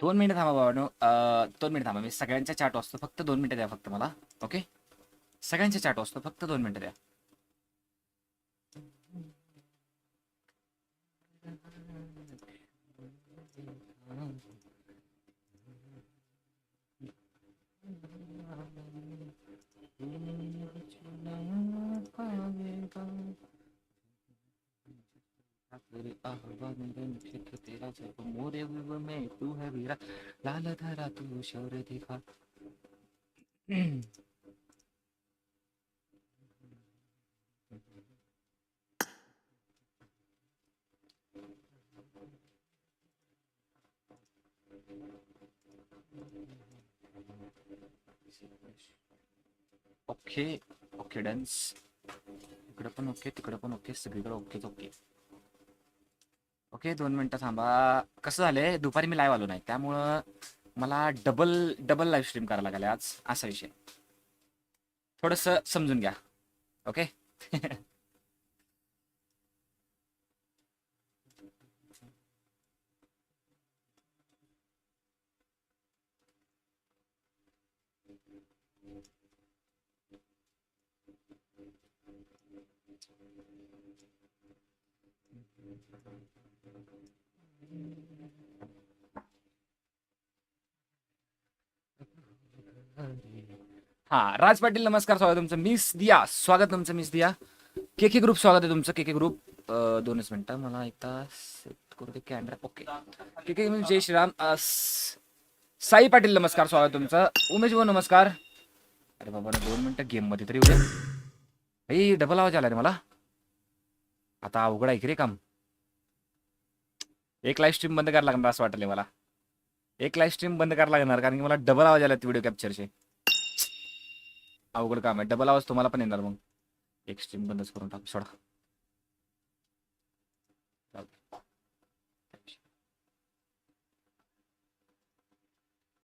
दोन मिनिटं थांबा बाबा दोन मिनिटं थांबा. मी सगळ्यांच्या चार्ट वाचतो फक्त दोन मिनिटं द्या फक्त मला. ओके सगळ्यांचा चार्ट वाचतो फक्त दोन मिनिटं द्या. तेरे में जब मोरे विव में तू है वीरा लाल धरा तू शौर्य दिखा ओके ओके डन्स इकडं पण ओके तिकडं पण ओके सगळीकडे ओकेच ओके ओके दोन मिनटं थांबा. कसं झालंय दुपारी मी लाईव्ह आलो नाही त्यामुळं मला डबल डबल लाईव्ह स्ट्रीम करायला लागले आज असा विषय. थोडस समजून घ्या ओके? हा राज पाटील नमस्कार स्वागत तुमचं. मिस दिया स्वागत तुमचं मिस दिया. के के ग्रुप स्वागत आहे तुमचं के के ग्रुप. दोनच मिनिटं मला एकदा सेट करू दे कॅमेरा ओके के के म्हणजे जय श्रीराम. साई पाटील नमस्कार स्वागत तुमचं. उमेश भाऊ नमस्कार. अरे बाबा ना दोन मिनिटं गेममध्ये तरी उद्या. भाई डबल आवाज आला रे मला. आता अवघड आहे की रे काम. एक लाईव्ह स्ट्रीम बंद करायला लागणार असं वाटलं मला. एक लाईव्ह स्ट्रीम बंद करायला लागणार कारण की मला डबल आवाज आला व्हिडिओ कॅप्चरचे अवघड काम आहे. डबल आवाज तुम्हाला पण येणार मग. एक स्ट्रीम बंदच करून टाकू सोडा.